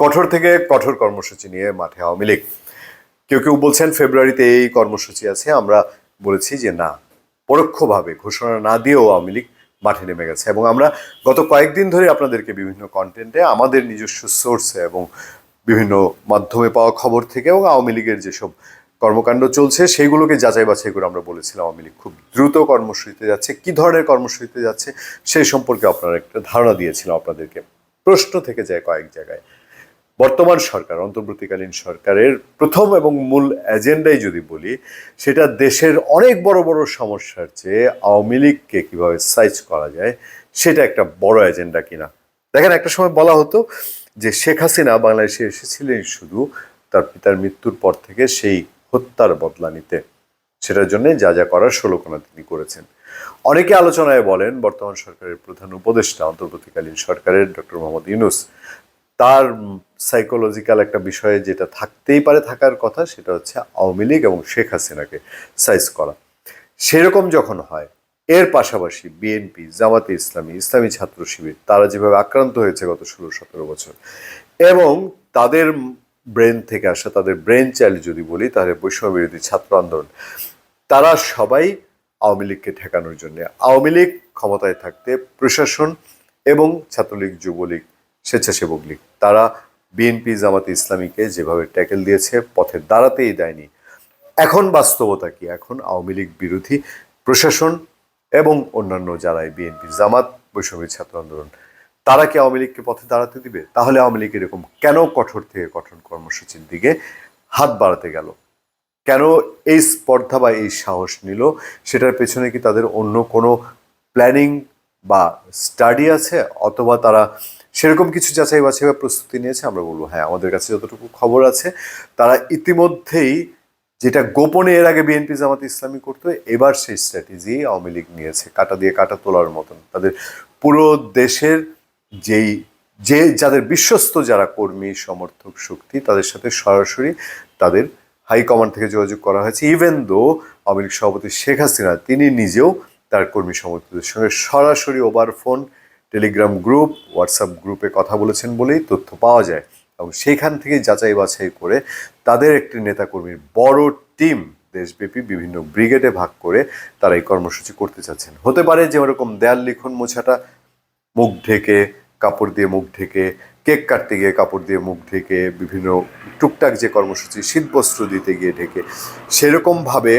কঠোর থেকে কঠোর কর্মসূচি নিয়ে মাঠে আওয়ামী লীগ। কেউ কেউ বলছেন ফেব্রুয়ারিতে এই কর্মসূচি আছে, আমরা বলেছি যে না, পরোক্ষভাবে ঘোষণা না দিয়েও আওয়ামী লীগ মাঠে নেমে গেছে। এবং আমরা গত কয়েকদিন ধরে আপনাদেরকে বিভিন্ন কন্টেন্টে আমাদের নিজস্ব সোর্সে এবং বিভিন্ন মাধ্যমে পাওয়া খবর থেকে এবং আওয়ামী লীগের যেসব কর্মকাণ্ড চলছে, সেইগুলোকে যাচাই বাছাই করে আমরা বলেছিলাম আওয়ামী লীগ খুব দ্রুত কর্মসূচিতে যাচ্ছে। কি ধরনের কর্মসূচিতে যাচ্ছে সেই সম্পর্কে আপনারা একটা ধারণা দিয়েছিলাম আপনাদেরকে। প্রশ্ন থেকে যায় কয়েক জায়গায়। বর্তমান সরকার, অন্তর্বর্তীকালীন সরকারের প্রথম এবং মূল এজেন্ডাই যদি বলি, সেটা দেশের অনেক বড় বড় সমস্যার চেয়ে আওয়ামী লীগকে কীভাবে সাইজ করা যায়, সেটা একটা বড় এজেন্ডা কিনা। দেখেন, একটা সময় বলা হতো যে শেখ হাসিনা বাংলাদেশে এসেছিলেন শুধু তার পিতার মৃত্যুর পর থেকে সেই হত্যার বদলা নিতে। সেটার জন্য যা যা করার ষোলকোনা তিনি করেছেন। অনেকে আলোচনায় বলেন, বর্তমান সরকারের প্রধান উপদেষ্টা অন্তর্বর্তীকালীন সরকারের ডক্টর মোহাম্মদ ইউনুস, তার সাইকোলজিক্যাল একটা বিষয়ে যেটা থাকতেই পারে থাকার কথা, সেটা হচ্ছে আওয়ামী লীগ এবং শেখ হাসিনাকে সাইজ করা। সেরকম যখন হয়, এর পাশাপাশি বিএনপি জামাতে ইসলামী ইসলামী ছাত্র শিবির, তারা যেভাবে আক্রান্ত হয়েছে গত ষোলো সতেরো বছর, এবং তাদের ব্রেন থেকে আসা, তাদের ব্রেন চাইল্ড যদি বলি তাহলে বৈষম্য বিরোধী ছাত্র আন্দোলন, তারা সবাই আওয়ামী লীগকে ঠেকানোর জন্য, আওয়ামী লীগ ক্ষমতায় থাকতে প্রশাসন এবং ছাত্রলীগ, যুবলীগ, স্বেচ্ছাসেবক লীগ, তারা বিএনপি জামাতে ইসলামীকে যেভাবে ট্যাকেল দিয়েছে, পথে দাঁড়াতেই দেয়নি। এখন বাস্তবতা কি? এখন আওয়ামী লীগ বিরোধী প্রশাসন এবং অন্যান্য যারাই বিএনপি জামাত, বৈষম্য ছাত্র আন্দোলন, তারা কি আওয়ামী লীগকে পথে দাঁড়াতে দিবে? তাহলে আওয়ামী লীগ এরকম কেন কঠোর থেকে কঠোর কর্মসূচির দিকে হাত বাড়াতে গেল? কেন এই স্পর্ধা বা এই সাহস নিল? সেটার পেছনে কি তাদের অন্য কোনো প্ল্যানিং বা স্টাডি আছে? অথবা তারা সেরকম কিছু যাচাই বাছাই বা প্রস্তুতি নিয়েছে, আমরা বলব হ্যাঁ আমাদের কাছে যতটুকু খবর আছে, তারা ইতিমধ্যেই যেটা গোপনে এর আগে বিএনপি জামাত ইসলামী করতো, এবার সেই স্ট্র্যাটেজি আওয়ামী লীগ নিয়েছে, কাটা দিয়ে কাটা তোলার মতন। তাদের পুরো দেশের যেই, যে যাদের বিশ্বস্ত যারা কর্মী, সমর্থক শক্তি, তাদের সাথে সরাসরি তাদের হাইকমান্ড থেকে যোগাযোগ করা হয়েছে। ইভেন দো আওয়ামী লীগ সভাপতি শেখ হাসিনা, তিনি নিজেও তার কর্মী সমর্থকদের সঙ্গে সরাসরি over phone Telegram group, WhatsApp গ্রুপে কথা বলেছেন বলেই তথ্য পাওয়া যায়। এবং সেখান থেকে যাচাই বাছাই করে তাদের একটি নেতাকর্মীর বড় টিম দেশব্যাপী বিভিন্ন ব্রিগেডে ভাগ করে তারা এই কর্মসূচি করতে চাচ্ছেন। হতে পারে যে ওরকম দেয়াল লিখন মোছাটা, মুখ ঢেকে, কাপড় দিয়ে মুখ ঢেকে, কেক কাটতে গিয়ে কাপড় দিয়ে মুখ ঢেকে, বিভিন্ন টুকটাক যে কর্মসূচি শীতবস্ত্র দিতে গিয়ে ঢেকে, সেরকমভাবে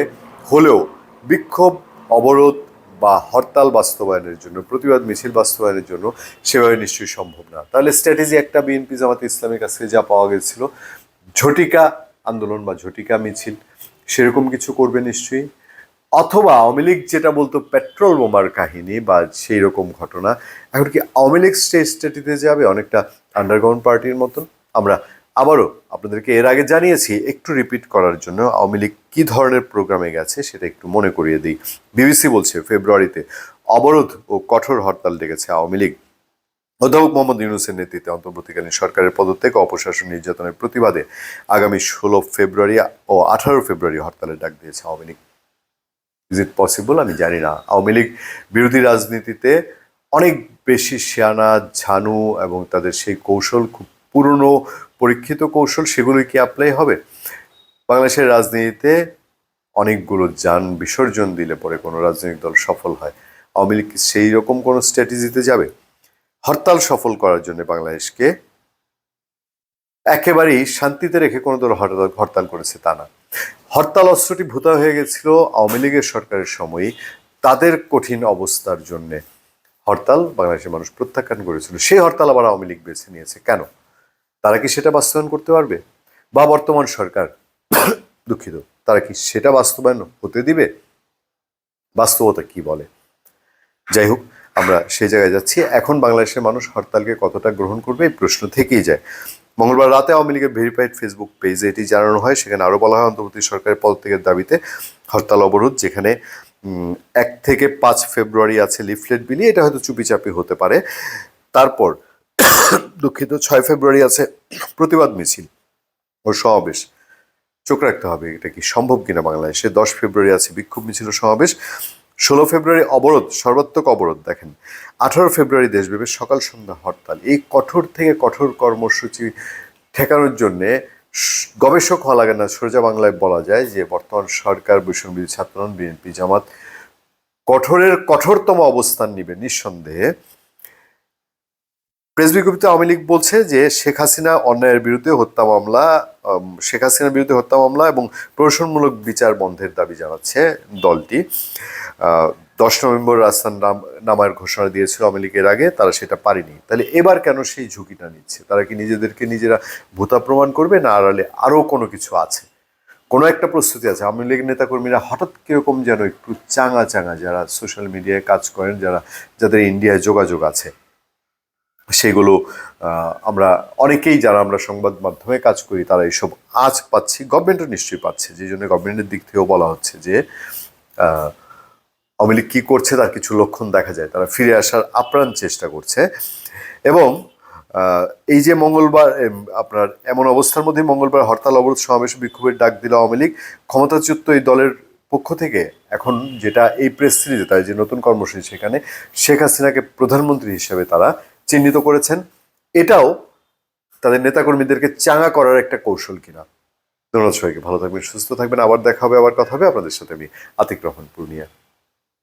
হলেও বিক্ষোভ, অবরোধ বা হরতাল বাস্তবায়নের জন্য, প্রতিবাদ মিছিল বাস্তবায়নের জন্য সেভাবে নিশ্চয়ই সম্ভব না। তাহলে স্ট্র্যাটেজি একটা বিএনপি জামাতে ইসলামের কাছে যা পাওয়া গেছিল, ঝটিকা আন্দোলন বা ঝটিকা মিছিল, সেরকম কিছু করবে নিশ্চয়ই। অথবা আওয়ামী লীগ যেটা বলতো পেট্রোল বোমার কাহিনী বা সেই রকম ঘটনা, এখন কি আওয়ামী লীগ স্টেট স্টেটিতে যাবে? অনেকটা আন্ডারগ্রাউন্ড পার্টির মতন। আমরা আবারও আপনাদেরকে এর আগে জানিয়েছি, একটু রিপিট করার জন্য আওয়ামী লীগ কী ধরনের প্রোগ্রামে গেছে সেটা একটু মনে করিয়ে দিই। বিবিসি বলছে, ফেব্রুয়ারিতে অবরোধ ও কঠোর হরতাল ডেকেছে আওয়ামী লীগ। অধ্যাপক মোহাম্মদ ইউনুসের নেতৃত্বে অন্তর্বর্তীকালীন সরকারের পদত্যাগ অপশাসন নির্যাতনের প্রতিবাদে আগামী ষোলো ফেব্রুয়ারি ও আঠারো ফেব্রুয়ারি হরতালের ডাক দিয়েছে Awami League. Is it possible আমি জানি না। আওয়ামী লীগ বিরোধী রাজনীতিতে অনেক বেশি শিয়ানা ঝানু এবং তাদের সেই কৌশল খুব পুরনো পরীক্ষিত কৌশল সেগুলোই কি অ্যাপ্লাই হবে? বাংলাদেশের রাজনীতিতে অনেকগুলো যান বিসর্জন দিলে পরে কোনো রাজনৈতিক দল সফল হয়। আওয়ামী লীগ সেই রকম কোনো স্ট্র্যাটেজিতে যাবে? হরতাল সফল করার জন্য বাংলাদেশকে একেবারেই শান্তিতে রেখে কোনো দল হরতাল হরতাল করেছে তা না। হরতাল অস্ত্রটি ভূতা হয়ে গেছিল আওয়ামী লীগের সরকারের সময়ই। তাদের কঠিন অবস্থার জন্যে হরতাল বাংলাদেশের মানুষ প্রত্যাখ্যান করেছিল। সেই হরতাল আবার আওয়ামী লীগ বেছে নিয়েছে। কেন? তারা কি সেটা বাস্তবায়ন করতে পারবে? বা বর্তমান সরকার দুঃখিত, তারা কি সেটা বাস্তবায়ন হতে দিবে? বাস্তবতা কি বলে? যাই হোক, আমরা সেই জায়গায় যাচ্ছি। এখন বাংলাদেশের মানুষ হরতালকে কতটা গ্রহণ করবে এই প্রশ্ন থেকেই যায়। মঙ্গলবার রাতে আওয়ামী লীগের ভেরিফাইড ফেসবুক পেজে এটি জানানো হয়। সেখানে আরও বলা হয়, অন্তর্বর্তী সরকারের পদত্যাগের দাবিতে হরতাল অবরোধ, যেখানে এক থেকে পাঁচ ফেব্রুয়ারি আছে লিফলেট বিলি। এটা হয়তো চুপিচাপি হতে পারে। তারপর দুঃখিত, ছয় ফেব্রুয়ারি আছে প্রতিবাদ মিছিল ও সমাবেশ। চোখ রাখতে হবে এটা কি সম্ভব কিনা বাংলাদেশে? দশ ফেব্রুয়ারি আছে বিক্ষোভ মিছিল ও সমাবেশ। ষোলো ফেব্রুয়ারি অবরোধ, সর্বাত্মক অবরোধ, দেখেন। আঠারো ফেব্রুয়ারি দেশব্যাপী সকাল সন্ধ্যা হরতাল। এই কঠোর থেকে কঠোর কর্মসূচি ঠেকানোর জন্যে গবেষক হওয়া লাগে না। সোজা বাংলায় বলা যায় যে বর্তমান সরকার, বৈষম্যবিরোধী ছাত্রদল, বিএনপি, জামাত কঠোরের কঠোরতম অবস্থান নিবে নিঃসন্দেহে। প্রেস বিজ্ঞপ্তিতে আওয়ামী লীগ বলছে যে শেখ হাসিনা অন্যায়ের বিরুদ্ধে হত্যা মামলা শেখ হাসিনার বিরুদ্ধে হত্যা মামলা এবং প্রহসনমূলক বিচার বন্ধের দাবি জানাচ্ছে দলটি। দশ নভেম্বর রাজস্থান নাম নামার ঘোষণা দিয়েছিল আওয়ামী লীগের আগে, তারা সেটা পারেনি। তাহলে এবার কেন সেই ঝুঁকিটা নিচ্ছে? তারা কি নিজেদেরকে নিজেরা ভূতা প্রমাণ করবে না আড়ালে আরও কোনো কিছু আছে? কোনো একটা প্রস্তুতি আছে। আওয়ামী লীগ নেতাকর্মীরা হঠাৎ কীরকম যেন একটু চাঙা চাঙা যারা সোশ্যাল মিডিয়ায় কাজ করেন, যারা, যাদের ইন্ডিয়ায় যোগাযোগ আছে। সেগুলো আমরা অনেকেই যারা আমরা সংবাদ মাধ্যমে কাজ করি, তারা এইসব আজ পাচ্ছি, গভর্নমেন্টও নিশ্চয়ই পাচ্ছে। যে জন্য গভর্নমেন্টের দিক থেকেও বলা হচ্ছে যে আওয়ামী লীগ কী করছে তার কিছু লক্ষণ দেখা যায়। তারা ফিরে আসার আপ্রাণ চেষ্টা করছে এবং এই যে মঙ্গলবার আপনার এমন অবস্থার মধ্যে মঙ্গলবার হরতাল, অবরোধ সমাবেশ, বিক্ষোভের ডাক দিল আওয়ামী লীগ। ক্ষমতাচ্যুত এই দলের পক্ষ থেকে এখন যেটা এই প্রেস সিরিজে তাই যে নতুন কর্মসূচি সেখানে শেখ হাসিনাকে প্রধানমন্ত্রী হিসেবে তারা চিহ্নিত করেছেন। এটাও তাদের নেতাকর্মীদেরকে চাঙা করার একটা কৌশল কিনা। ধন্যবাদ সবাইকে, ভালো থাকবেন, সুস্থ থাকবেন। আবার দেখা হবে, আবার কথা হবে। আপনাদের সাথে আমি আতিক রহমান, পূর্ণিয়া।